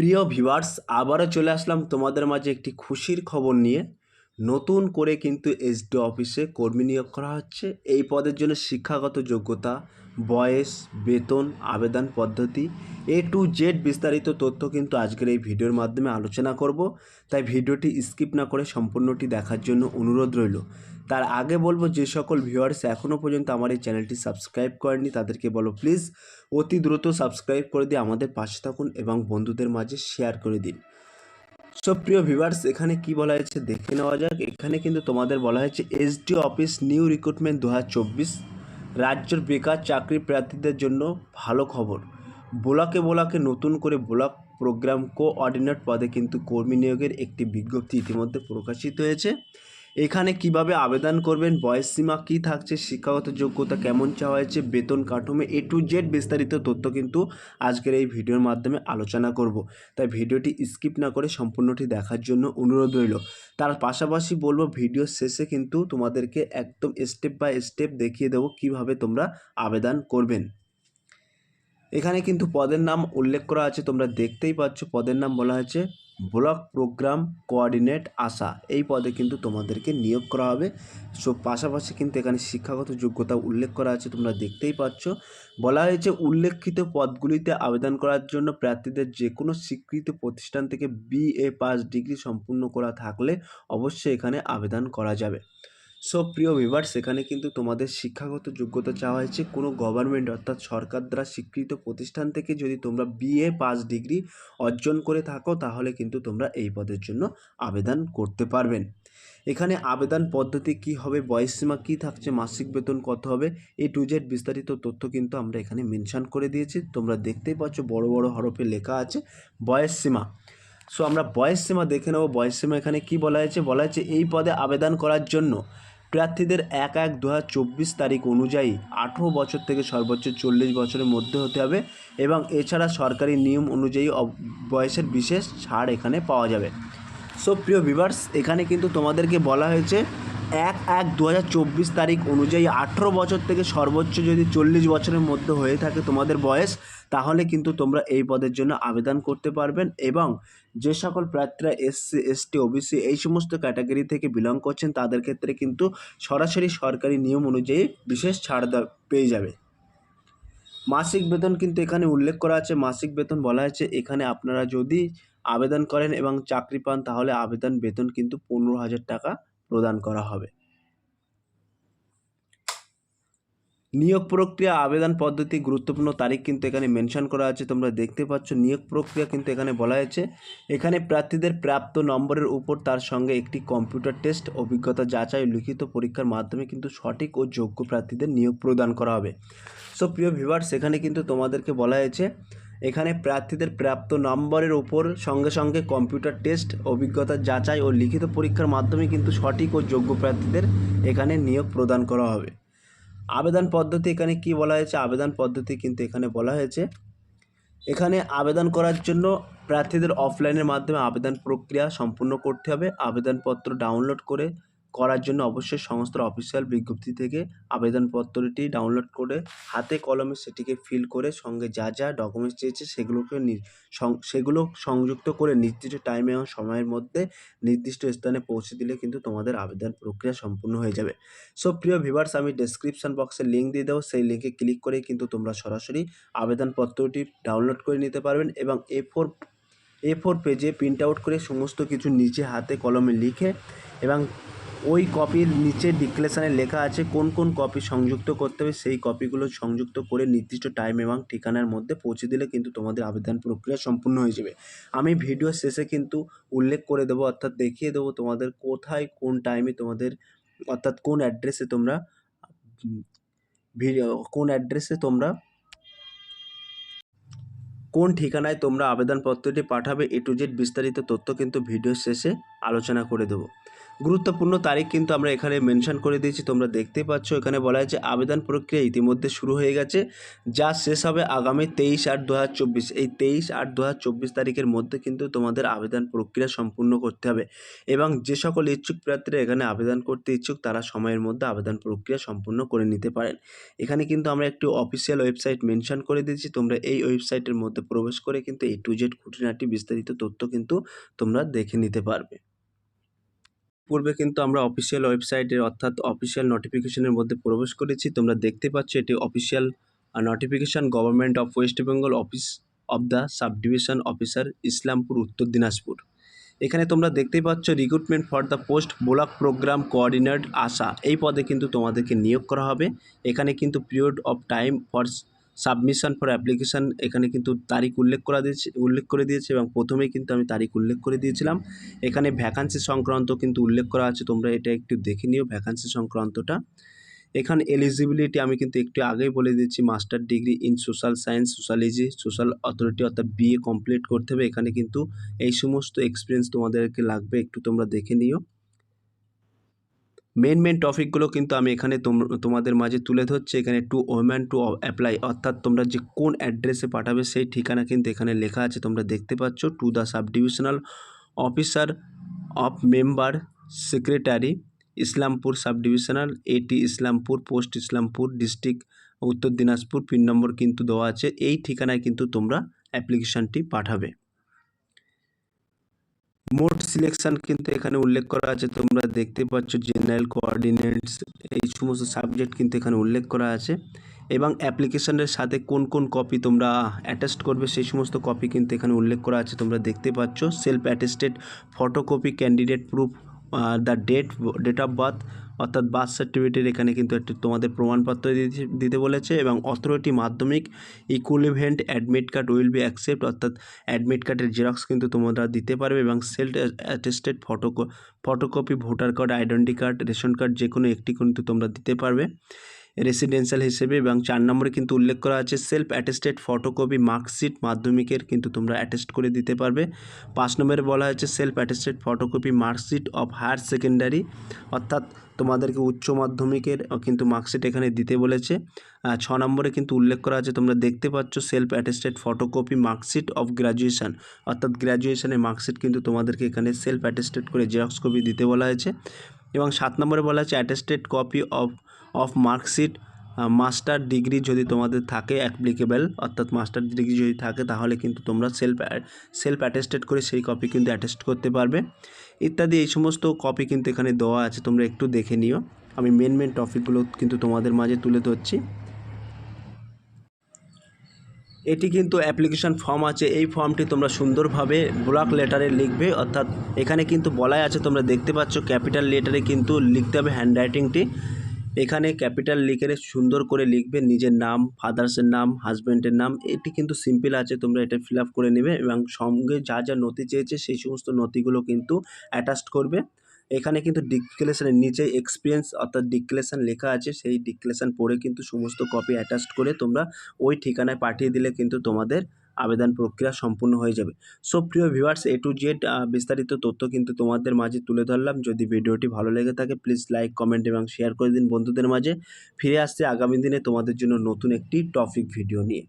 প্রিয় ভিভার্স আবারও চলে আসলাম তোমাদের মাঝে একটি খুশির খবর নিয়ে। নতুন করে কিন্তু এসডি অফিসে কর্মী নিয়োগ করা হচ্ছে। এই পদের জন্য শিক্ষাগত যোগ্যতা বয়স, বেতন, আবেদন পদ্ধতি এ টু জেড বিস্তারিত তথ্য কিন্তু আজকের এই ভিডিওর মাধ্যমে আলোচনা করব। তাই ভিডিওটি স্কিপ না করে সম্পূর্ণটি দেখার জন্য অনুরোধ রইল। তার আগে বলব, যে সকল ভিউয়ার্স এখনও পর্যন্ত আমার এই চ্যানেলটি সাবস্ক্রাইব করেনি তাদেরকে বলো প্লিজ অতি দ্রুত সাবস্ক্রাইব করে দিয়ে আমাদের পাশে থাকুন এবং বন্ধুদের মাঝে শেয়ার করে দিন। সো প্রিয় ভিউয়ার্স, এখানে কি বলা হয়েছে? দেখে নেওয়া যাক। এখানে কিন্তু তোমাদের বলা হয়েছে এসডি অফিস নিউ রিক্রুটমেন্ট দু হাজার চব্বিশ রাজ্যের বেকার চাকরি প্রার্থীদের জন্য ভালো খবর। বোলাকে বোলাকে নতুন করে ব্লক প্রোগ্রাম কোঅর্ডিনেট পদে কিন্তু কর্মী নিয়োগের একটি বিজ্ঞপ্তি ইতিমধ্যে প্রকাশিত হয়েছে। এখানে কীভাবে আবেদন করবেন, বয়স সীমা কী থাকছে, শিক্ষাগত যোগ্যতা কেমন চাওয়া হয়েছে, বেতন কাঠামো এ টু জেড বিস্তারিত তথ্য কিন্তু আজকের এই ভিডিওর মাধ্যমে আলোচনা করব। তাই ভিডিওটি স্কিপ না করে সম্পূর্ণটি দেখার জন্য অনুরোধ রইল। তার পাশাপাশি বলব ভিডিও শেষে কিন্তু তোমাদেরকে একদম স্টেপ বাই স্টেপ দেখিয়ে দেবো কীভাবে তোমরা আবেদন করবেন। এখানে কিন্তু পদের নাম উল্লেখ করা আছে, তোমরা দেখতেই পাচ্ছ, পদের নাম বলা হয়েছে ব্লক প্রোগ্রাম কোয়ার্ডিনেট আসা এই পদে কিন্তু তোমাদেরকে নিয়োগ করা হবে। সো, পাশাপাশি কিন্তু এখানে শিক্ষাগত যোগ্যতা উল্লেখ করা আছে, তোমরা দেখতেই পাচ্ছ। বলা হয়েছে, উল্লেখিত পদগুলিতে আবেদন করার জন্য প্রার্থীদের যে কোনো স্বীকৃত প্রতিষ্ঠান থেকে বিএ পাস ডিগ্রি সম্পূর্ণ করা থাকলে অবশ্যই এখানে আবেদন করা যাবে। সো প্রিয় ভিভার সেখানে কিন্তু তোমাদের শিক্ষাগত যোগ্যতা চাওয়া হয়েছে কোনো গভর্নমেন্ট অর্থাৎ সরকার দ্বারা স্বীকৃত প্রতিষ্ঠান থেকে যদি তোমরা বিএ পাস ডিগ্রি অর্জন করে থাকো, তাহলে কিন্তু তোমরা এই পদের জন্য আবেদন করতে পারবেন। এখানে আবেদন পদ্ধতি কি হবে বয়সসীমা কী থাকছে, মাসিক বেতন কত হবে এ টু জেড বিস্তারিত তথ্য কিন্তু আমরা এখানে মেনশন করে দিয়েছি। তোমরা দেখতেই পাচ্ছ বড় বড় হরফে লেখা আছে বয়সসীমা সো আমরা বয়সসীমা দেখে নেব। বয়সসীমা এখানে কি বলা হয়েছে? বলা হয়েছে এই পদে আবেদন করার জন্য প্রার্থীদের এক এক দু তারিখ অনুযায়ী আঠেরো বছর থেকে সর্বোচ্চ চল্লিশ বছরের মধ্যে হতে হবে এবং এছাড়া সরকারি নিয়ম অনুযায়ী বয়সের বিশেষ ছাড় এখানে পাওয়া যাবে। সো প্রিয় ভিভার্স এখানে কিন্তু তোমাদেরকে বলা হয়েছে এক এক দু তারিখ অনুযায়ী আঠেরো বছর থেকে সর্বোচ্চ যদি চল্লিশ বছরের মধ্যে হয়ে থাকে তোমাদের বয়স, তাহলে কিন্তু তোমরা এই পদের জন্য আবেদন করতে পারবেন এবং যে সকল প্রার্থীরা এসসি এসটি ওবিসি এই সমস্ত ক্যাটাগরি থেকে বিলং করছেন, তাদের ক্ষেত্রে কিন্তু সরাসরি সরকারি নিয়ম অনুযায়ী বিশেষ ছাড় পেয়ে যাবে। মাসিক বেতন কিন্তু এখানে উল্লেখ করা আছে। মাসিক বেতন বলা হয়েছে। এখানে আপনারা যদি আবেদন করেন এবং চাকরি পান, তাহলে আবেদন বেতন কিন্তু পনেরো হাজার টাকা প্রদান করা হবে। নিয়োগ প্রক্রিয়া আবেদন পদ্ধতি গুরুত্বপূর্ণ তারিখ কিন্তু এখানে মেনশন করা আছে, তোমরা দেখতে পাচ্ছ নিয়োগ প্রক্রিয়া কিন্তু এখানে বলা হয়েছে। এখানে প্রার্থীদের প্রাপ্ত নম্বরের উপর তার সঙ্গে একটি কম্পিউটার টেস্ট, অভিজ্ঞতা যাচাই, লিখিত পরীক্ষার মাধ্যমে কিন্তু সঠিক ও যোগ্য প্রার্থীদের নিয়োগ প্রদান করা হবে। সো প্রিয় ভিভার সেখানে কিন্তু তোমাদেরকে বলা হয়েছে এখানে প্রার্থীদের প্রাপ্ত নম্বরের উপর সঙ্গে সঙ্গে কম্পিউটার টেস্ট, অভিজ্ঞতা যাচাই ও লিখিত পরীক্ষার মাধ্যমে কিন্তু সঠিক ও যোগ্য প্রার্থীদের এখানে নিয়োগ প্রদান করা হবে। আবেদন পদ্ধতি এখানে কি বলা হয়েছে? আবেদন পদ্ধতি কিন্তু এখানে বলা হয়েছে। এখানে আবেদন করার জন্য প্রার্থীদের অফলাইনের মাধ্যমে আবেদন প্রক্রিয়া সম্পূর্ণ করতে হবে। আবেদনপত্র ডাউনলোড করে করার জন্য অবশ্যই সমস্ত অফিসিয়াল বিজ্ঞপ্তি থেকে আবেদনপত্রটি ডাউনলোড করে হাতে কলমে সেটিকে ফিল করে সঙ্গে যা যা ডকুমেন্টস চেয়েছে সেগুলোকে সেগুলো সংযুক্ত করে নির্দিষ্ট টাইমে এবং সময়ের মধ্যে নির্দিষ্ট স্থানে পৌঁছে দিলে কিন্তু তোমাদের আবেদন প্রক্রিয়া সম্পূর্ণ হয়ে যাবে। সো প্রিয় ভিভার্স আমি ডেসক্রিপশন বক্সে লিঙ্ক দিয়ে দেবো। সেই লিঙ্কে ক্লিক করে কিন্তু তোমরা সরাসরি আবেদনপত্রটি ডাউনলোড করে নিতে পারবেন এবং এ ফোর এ ফোর পেজে প্রিন্ট আউট করে সমস্ত কিছু নিচে হাতে কলমে লিখে এবং ওই কপির নিচে ডিক্লেশনে লেখা আছে কোন কোন কপি সংযুক্ত করতে হবে। সেই কপিগুলো সংযুক্ত করে নির্দিষ্ট টাইম এবং ঠিকানার মধ্যে পৌঁছে দিলে কিন্তু তোমাদের আবেদন প্রক্রিয়া সম্পূর্ণ হয়ে যাবে। আমি ভিডিও শেষে কিন্তু উল্লেখ করে দেবো, অর্থাৎ দেখিয়ে দেবো তোমাদের কোথায় কোন টাইমে তোমাদের, অর্থাৎ কোন অ্যাড্রেসে তোমরা ভিডিও কোন অ্যাড্রেসে তোমরা, কোন ঠিকানায় তোমরা আবেদনপত্রটি পাঠাবে। এ টু জেড বিস্তারিত তথ্য কিন্তু ভিডিও শেষে আলোচনা করে দেবো। গুরুত্বপূর্ণ তারিখ কিন্তু আমরা এখানে মেনশন করে দিয়েছি, তোমরা দেখতেই পাচ্ছ। এখানে বলা হয়েছে আবেদন প্রক্রিয়া ইতিমধ্যে শুরু হয়ে গেছে, যা শেষ হবে আগামী তেইশ আট দু এই তেইশ আট দু তারিখের মধ্যে কিন্তু তোমাদের আবেদন প্রক্রিয়া সম্পূর্ণ করতে হবে এবং যে সকল ইচ্ছুক প্রার্থীরা এখানে আবেদন করতে ইচ্ছুক, তারা সময়ের মধ্যে আবেদন প্রক্রিয়া সম্পূর্ণ করে নিতে পারেন। এখানে কিন্তু আমরা একটি অফিসিয়াল ওয়েবসাইট মেনশন করে দিয়েছি, তোমরা এই ওয়েবসাইটের মধ্যে প্রবেশ করে কিন্তু এই টু জেড খুঁটিনাটি বিস্তারিত তথ্য কিন্তু তোমরা দেখে নিতে পারবে। পূর্বে কিন্তু আমরা অফিসিয়াল ওয়েবসাইটের অর্থাৎ অফিসিয়াল নোটিফিকেশনের মধ্যে প্রবেশ করেছি। তোমরা দেখতে পাচ্ছ এটি official notification government of West Bengal office of the sub division officer Islampur Uttar Dinajpur. এখানে তোমরা দেখতেই পাচ্ছ recruitment for the post block programme coordinate আশা। এই পদে কিন্তু তোমাদেরকে নিয়োগ করা হবে। এখানে কিন্তু period of time for submission for application এখানে কিন্তু তারিখ উল্লেখ করা দিয়েছে, উল্লেখ করে দিয়েছে এবং প্রথমেই কিন্তু আমি তারিখ উল্লেখ করে দিয়েছিলাম। এখানে ভ্যাকান্সি সংক্রান্ত কিন্তু উল্লেখ করা আছে, তোমরা এটা একটু দেখে নিও ভ্যাকান্সি সংক্রান্তটা। এখানে এলিজিবিলিটি আমি কিন্তু একটু আগেই বলে দিচ্ছি master degree in social science sociology social authority অর্থাৎ বিএ কমপ্লিট করতে হবে। এখানে কিন্তু এই সমস্ত এক্সপিরিয়েন্স তোমাদেরকে লাগবে, একটু তোমরা দেখে নিও। মেন মেন টপিকগুলো কিন্তু আমি এখানে তোমাদের মাঝে তুলে ধরছি। এখানে টু ওম্যান টু অ্যাপ্লাই অর্থাৎ তোমরা যে কোন অ্যাড্রেসে পাঠাবে সেই ঠিকানা কিন্তু এখানে লেখা আছে। তোমরা দেখতে পাচ্ছ to the sub divisional officer of member secretary Islampur sub divisional এটি ইসলামপুর পোস্ট ইসলামপুর ডিস্ট্রিক্ট উত্তর দিনাজপুর পিন নম্বর কিন্তু দেওয়া আছে। এই ঠিকানায় কিন্তু তোমরা অ্যাপ্লিকেশানটি পাঠাবে। মোট সিলেকশন কিন্তু এখানে উল্লেখ করা আছে। তোমরা দেখতে পাচ্ছ জেনারেল কোঅর্ডিনেটস এই সমস্ত সাবজেক্ট কিন্তু এখানে উল্লেখ করা আছে। এবং অ্যাপ্লিকেশানের সাথে কোন কোন কপি তোমরা অ্যাটাস্ট করবে, সেই সমস্ত কপি কিন্তু এখানে উল্লেখ করা আছে। তোমরা দেখতে পাচ্ছ self attested photocopy candidate proof the date date of birth অর্থাৎ বার্থ সার্টিফিকেটের এখানে কিন্তু একটি তোমাদের প্রমাণপত্র দিতে বলেছে এবং authority Madhyamik equivalent admit card will be accept অর্থাৎ অ্যাডমিট কার্ডের জেরক্স কিন্তু তোমরা দিতে পারবে এবং self attested photo photocopy voter card identity card ration card যে কোনো একটি কিন্তু তোমরা দিতে পারবে। রেসিডেন্সিয়াল হিসেবে এবং চার নম্বরে কিন্তু উল্লেখ করা আছে সেলফ অ্যাটেস্টেড ফটোকপি মার্কশিট মাধ্যমিকের কিন্তু তোমরা অ্যাটেস্ট করে দিতে পারবে। পাঁচ নম্বরে বলা হয়েছে self attested photocopy marksheet of higher secondary অর্থাৎ তোমাদেরকে উচ্চ মাধ্যমিকের কিন্তু মার্কশিট এখানে দিতে বলেছে। ছ নম্বরে কিন্তু উল্লেখ করা আছে তোমরা দেখতে পাচ্ছ self attested photocopy marksheet of graduation অর্থাৎ গ্র্যাজুয়েশনের মার্কশিট কিন্তু তোমাদেরকে এখানে সেলফ অ্যাটেস্টেড করে জেরক্স কপি দিতে বলা হয়েছে। এবং সাত নম্বরে বলা আছে attested copy of of marksheet master degree যদি তোমাদের থাকে অ্যাপ্লিকেবল, অর্থাৎ মাস্টার ডিগ্রি যদি থাকে তাহলে কিন্তু তোমরা সেলফ সেলফ অ্যাটেস্টেড করে সেই কপি কিন্তু অ্যাটেস্ট করতে পারবে। ইত্যাদি এই সমস্ত কপি কিন্তু এখানে দেওয়া আছে, তোমরা একটু দেখে নিও। আমি মেন মেন টপিকগুলো কিন্তু তোমাদের মাঝে তুলে ধরছি। এটি কিন্তু অ্যাপ্লিকেশন ফর্ম আছে, এই ফর্মটি তোমরা সুন্দরভাবে ব্লক লেটারে লিখবে, অর্থাৎ এখানে কিন্তু বলাই আছে, তোমরা দেখতে পাচ্ছ ক্যাপিটাল লেটারে কিন্তু লিখতে হবে হ্যান্ডরাইটিংটি এখানে ক্যাপিটাল লিখে সুন্দর করে লিখবে নিজের নাম ফাদার্সের নাম হাজব্যান্ডের নাম, এটি কিন্তু সিম্পল আছে, তোমরা এটা ফিল করে নেবে এবং সঙ্গে যা যা নথি চেয়েছে সেই সমস্ত নথিগুলো কিন্তু অ্যাটাচড করবে। এখানে কিন্তু ডিক্লেশনের নিচে এক্সপিরিয়েন্স অর্থাৎ ডিক্লেশন লেখা আছে, সেই ডিক্লেশন পড়ে কিন্তু সমস্ত কপি অ্যাটাচড করে তোমরা ওই ঠিকানায় পাঠিয়ে দিলে কিন্তু তোমাদের আবেদন প্রক্রিয়া সম্পূর্ণ হয়ে যাবে। সো প্রিয় ভিউয়ার্স এ টু জেড বিস্তারিত তথ্য কিন্তু তোমাদের মাঝে তুলে ধরলাম। যদি ভিডিওটি ভালো লেগে থাকে প্লিজ লাইক কমেন্ট এবং শেয়ার করে দিন বন্ধুদের মাঝে। ফিরে আসছে আগামী দিনে তোমাদের জন্য নতুন একটি টপিক ভিডিও নিয়ে।